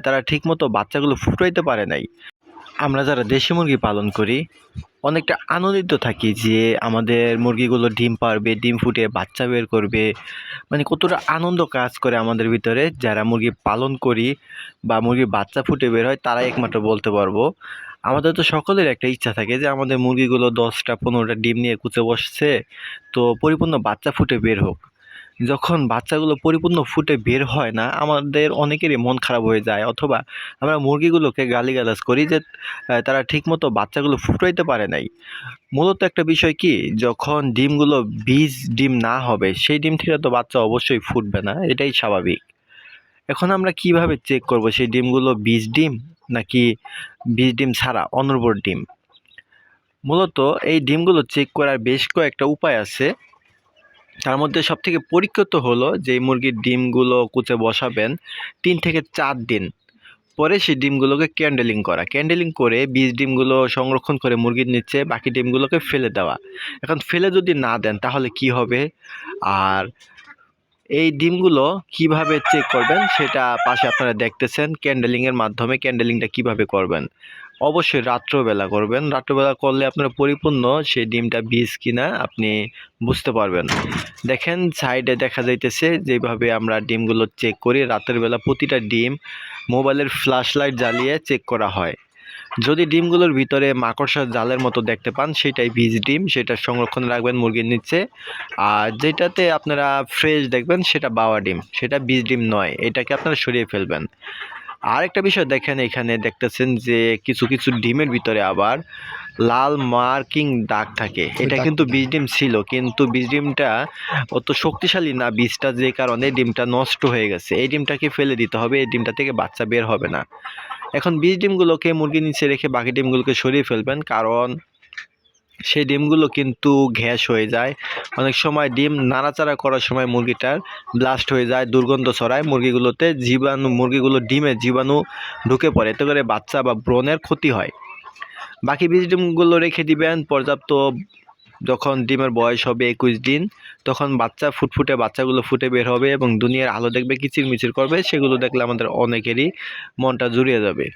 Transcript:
তারা ঠিকমতো বাচ্চাগুলো ফুটাইতে পারে নাই। আমরা যারা দেশি মুরগি পালন করি, অনেকটা আনন্দিত থাকি যে আমাদের মুরগিগুলো ডিম পারবে, ডিম ফুটে বাচ্চা বের করবে। মানে কতটা আনন্দ কাজ করে আমাদের ভিতরে। যারা মুরগি পালন করি বা মুরগির বাচ্চা ফুটে বের হয়, তারাই একমাত্র বলতে পারব। আমাদের তো সকলের একটা ইচ্ছা থাকে যে আমাদের মুরগিগুলো দশটা, পনেরোটা ডিম নিয়ে কুচে বসছে। তো পরিপূর্ণ বাচ্চা ফুটে বের হোক। যখন বাচ্চাগুলো পরিপূর্ণ ফুটে বের হয় না, আমাদের অনেকেরই মন খারাপ হয়ে যায়। অথবা আমরা মুরগিগুলোকে গালিগালাজ করি যে তারা ঠিকমতো বাচ্চাগুলো ফুটাইতে পারে নাই। মূলত একটা বিষয় কি, যখন ডিমগুলো বীজ ডিম না হবে, সেই ডিম থেকে তো বাচ্চা অবশ্যই ফুটবে না, এটাই স্বাভাবিক। এখন আমরা কীভাবে চেক করব সেই ডিমগুলো বীজ ডিম, নাকি বীজ ডিম ছাড়া অনুর্বর ডিম? মূলত এই ডিমগুলো চেক করার বেশ কয়েকটা উপায় আছে। তার মধ্যে সব থেকে পরীক্ষিত হলো যে মুরগির ডিমগুলো কুচে বসাবেন তিন থেকে চার দিন। পরে সেই ডিমগুলোকে ক্যান্ডেলিং করা। ক্যান্ডেলিং করে বীজ ডিমগুলো সংরক্ষণ করে মুরগির নিচ্ছে বাকি ডিমগুলোকে ফেলে দেওয়া। এখন ফেলে যদি না দেন তাহলে কি হবে? আর এই ডিমগুলো কীভাবে চেক করবেন সেটা পাশে আপনারা দেখতেছেন ক্যান্ডেলিংয়ের মাধ্যমে ক্যান্ডেলিংটা কীভাবে করবেন। অবশ্যই রাত্রবেলা করবেন। রাত্রবেলা করলে আপনারা পরিপূর্ণ সেই ডিমটা বীজ কিনা আপনি বুঝতে পারবেন। দেখেন সাইডে দেখা যাইতেছে যেভাবে আমরা ডিমগুলো চেক করি, রাতের বেলা প্রতিটা ডিম মোবাইলের ফ্ল্যাশ লাইট জ্বালিয়ে চেক করা হয়। যদি ডিমগুলোর ভিতরে মাকড়সার জালের মতো দেখতে পান সেটাই বীজ ডিম সেটা সংরক্ষণ রাখবেন মুরগির নিচে। আর যেটাতে আপনারা ফ্রেশ দেখবেন সেটা বাওয়া ডিম সেটা বীজ ডিম নয় এটাকে আপনারা সরিয়ে ফেলবেন। আরেকটা বিষয় দেখেন এখানে দেখতেছেন যে কিছু কিছু ডিমের ভিতরে আবার লাল মার্কিং দাগ থাকে। এটা কিন্তু বীজ ডিম ছিল কিন্তু বীজ ডিমটা অত শক্তিশালী না বীজটা যে কারণে ডিমটা নষ্ট হয়ে গেছে। এই ডিমটাকে ফেলে দিতে হবে এই ডিমটা থেকে বাচ্চা বের হবে না। এখন বীজ ডিমগুলোকে মুরগির নিচে রেখে বাকি ডিমগুলোকে সরিয়ে ফেলবেন, কারণ সেই ডিমগুলো কিন্তু গ্যাস হয়ে যায়। অনেক সময় ডিম নাড়াচাড়া করার সময় মুরগিটার ব্লাস্ট হয়ে যায়, দুর্গন্ধ ছড়ায়, মুরগিগুলোতে জীবাণু, মুরগিগুলো ডিমে জীবাণু ঢুকে পড়ে, এতে করে বাচ্চা বা ব্রণের ক্ষতি হয়। বাকি বীজ ডিমগুলো রেখে দিবেন, পর্যাপ্ত যখন ডিমের বয়স হবে একুশ দিন, তখন বাচ্চা ফুটফুটে বাচ্চাগুলো ফুটে বের হবে এবং দুনিয়ার আলো দেখবে, কিচিরমিচির করবে, সেগুলো দেখলে আমাদের অনেকেরই মনটা জুড়িয়ে যাবে।